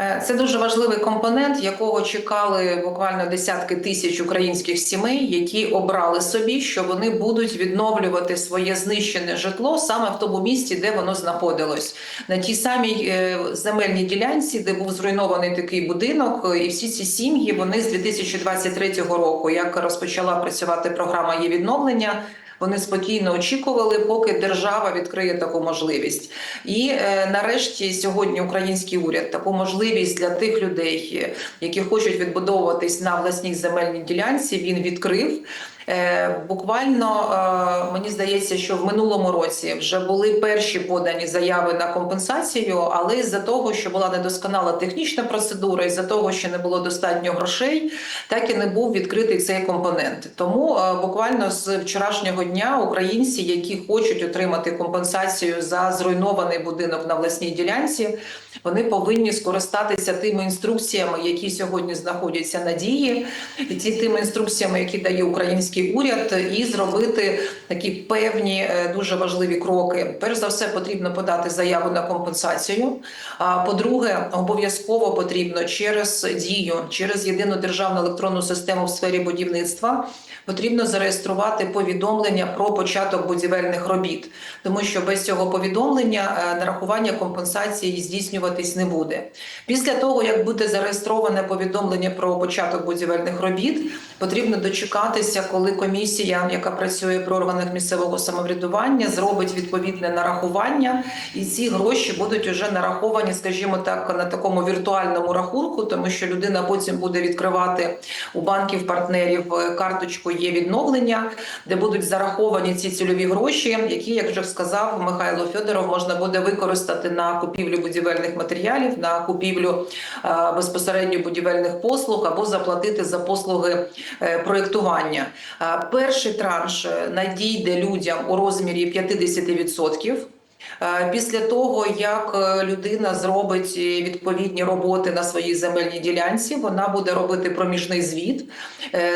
Е, Це дуже важливий компонент, якого чекали буквально десятки тисяч українських сімей, які обрали собі, що вони будуть відновлювати своє знищене житло саме в тому місці, де воно знаходилось, на тій самій е, земельній ділянці, де був зруйнований такий будинок. І всі ці сім'ї вони з 2023 року, як розпочала працювати програма є відновлення. Вони спокійно очікували, поки держава відкриє таку можливість. І е, нарешті сьогодні український уряд таку можливість для тих людей, які хочуть відбудовуватись на власній земельній ділянці. Він відкрив. Е, Буквально е, мені здається, що в минулому році вже були перші подані заяви на компенсацію, але із-за того, що була недосконала технічна процедура, із-за того, що не було достатньо грошей, так і не був відкритий цей компонент. Тому е, буквально з вчорашнього дня українці, які хочуть отримати компенсацію за зруйнований будинок на власній ділянці, вони повинні скористатися тими інструкціями, які сьогодні знаходяться на дії, і ті тими інструкціями, які дає український уряд, і зробити такі певні е, дуже важливі кроки. Перш за все, потрібно подати заяву на компенсацію. А по-друге, обов'язково потрібно через дію, через єдину державну електронну систему в сфері будівництва. Потрібно зареєструвати повідомлення про початок будівельних робіт, тому що без цього повідомлення е, нарахування компенсації здійснюватись не буде. Після того, як буде зареєстроване повідомлення про початок будівельних робіт, потрібно дочекатися, коли комісія, яка працює при органах місцевого самоврядування, зробить відповідне нарахування, і ці гроші будуть вже нараховані, скажімо так, на такому віртуальному рахунку, тому що людина потім буде відкривати у банків партнерів е, карточку є відновлення, де будуть зараховані ці цільові гроші, які, як вже сказав Михайло Федоров, можна буде використати на купівлю будівельних матеріалів, на купівлю е, безпосередньо будівельних послуг або заплатити за послуги е, проєктування. Е, Перший транш е, надійде людям у розмірі 50%. Е, Після того, як е, людина зробить е, відповідні роботи на своїй земельній ділянці, вона буде робити проміжний звіт.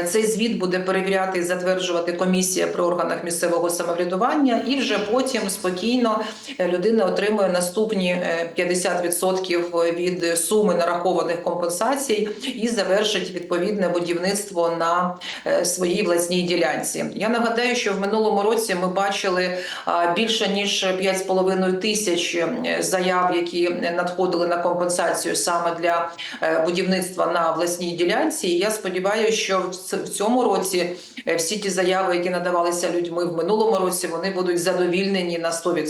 Цей звіт буде перевіряти і затверджувати комісія при органах місцевого самоврядування, і вже потім спокійно людина отримує наступні е, 50% від суми нарахованих компенсацій і завершить відповідне будівництво на своїй власній ділянці. Я нагадаю, що в минулому році ми бачили більше ніж 5,5 тисяч е, заяв, які надходили на компенсацію саме для е, будівництва на власній ділянці. І я сподіваюся, що в цьому році е, всі ті заяви, які надавалися людьми в минулому році, вони будуть задовільнені на 100%.